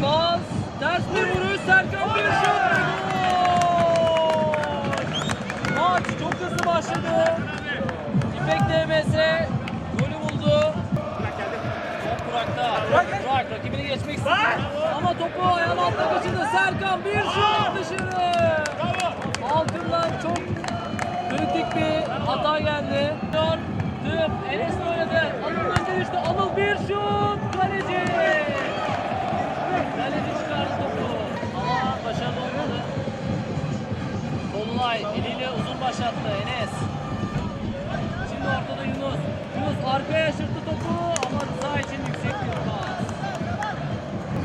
Ters bir vuruş Serkan bir şut. Maç çok hızlı başladı. İpek DMS golü buldu. Top Burak'ta. Burak rakibini geçmek istedi. Ama topu ayağın altına kaçırdı. Serkan bir şut dışarı. Altından çok kritik bir hata geldi. Dört, Enes oynadı. Anıl önce düştü. Anıl bir şut. Kaleci. Kaleci çıkardı topu. Ama başarılı olmadı. Dolunay eliyle uzun başlattı Enes. Şimdi ortada Yunus. Yunus arkaya şırttı topu ama Rıza için yüksek bir pas.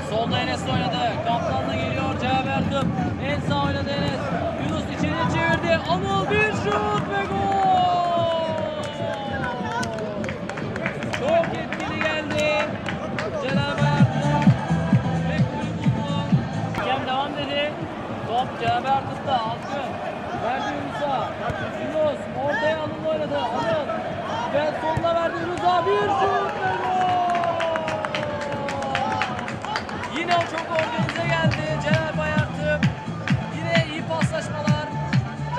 Solda Enes oynadı. Kaptanla geliyor cevap verdim. En sağ oynadı Enes. Yunus içeri çevirdi. Anıl bir şut ve gol. Çok etkili geldi. Dedi. Top Cenab-ı Ertuğrul'da. Alkın. Verdi Yunus'a. Yunus ortaya Anıl oynadı. Anıl. Ve soluna verdi Yunus'a. Bir şut. Yine çok organize geldi Celal Bayartım. Yine iyi paslaşmalar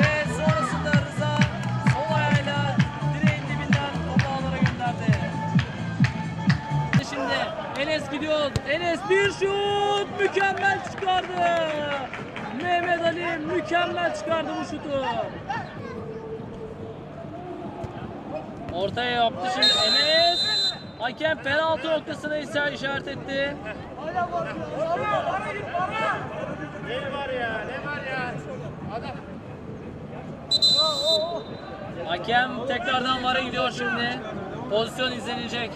ve sonrasında Rıza sol ayağıyla direğin dibinden topu ağlara gönderdi. Şimdi Enes gidiyor. Enes bir şut mükemmel çıkardı. Mehmet Ali mükemmel çıkardı bu şutu. Ortaya yaptı şimdi Enes. Hakem penaltı noktasına ise işaret etti. Hakem tekrardan VAR'a gidiyor şimdi. Pozisyon izlenecek.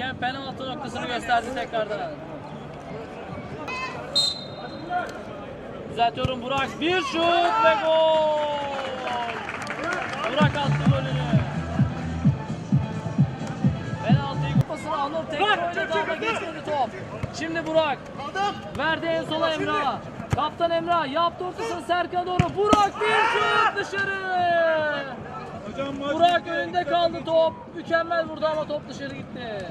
Hakem penaltı noktasını gösterdi tekrardan. Düzeltiyorum Burak. Bir şut ve gol. Burak attı golünü. Penaltıyı kupasını Anıl tekrar oynadı ama geçmedi top. Şimdi Burak. Verdi en sola Emrah. Kaptan Emrah yaptı ortasını Serkan doğru. Burak bir şut dışarı. Burak önünde kaldı top. Mükemmel vurdu ama top dışarı gitti.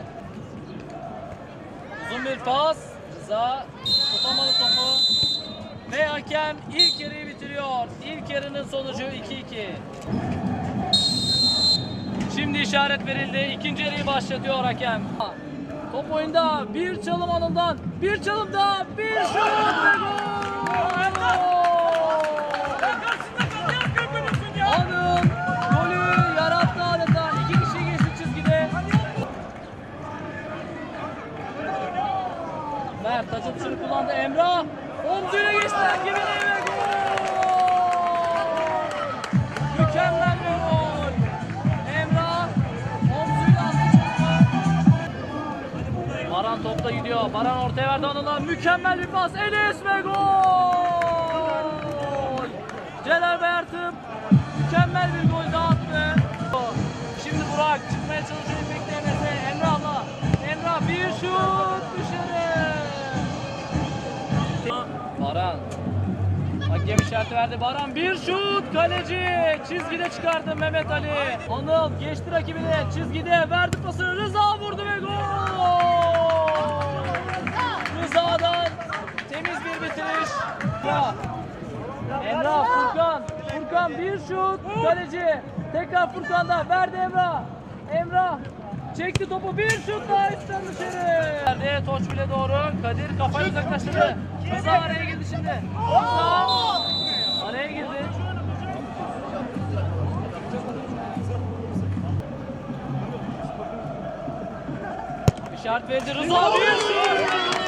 Uzun bir pas. Rıza tutamadı topu. Ve hakem ilk yarıyı bitiriyor. İlk yarının sonucu 2-2. Şimdi işaret verildi. İkinci yarıyı başlatıyor hakem. Top oyunda bir çalım anından bir çalım daha bir şut ve gol. Emrah omzuyla geçti rakibine ve gol. Mükemmel bir gol. Emrah omzuyla attı. Baran topta gidiyor. Baran ortaya verdi Anıl'a. Mükemmel bir pas. Enes ve gol. Celal Bayartım mükemmel bir gol daha. Baran. Hakem işareti verdi. Baran bir şut kaleci. Çizgide çıkardı Mehmet Ali. Anıl geçti rakibine. Çizgide verdi pasını. Rıza vurdu ve gol. Rıza'dan temiz bir bitiriş. Emrah. Emrah Furkan. Furkan bir şut kaleci. Tekrar Furkan'da verdi Emrah. Emrah çekti topu bir şut daha üstten dışarı. Verdi Toç bile doğru. Kadir kafayı uzaklaştırdı. Rıza araya girdi şimdi. Rıza araya girdi. İşaret verdi Rıza bir şut.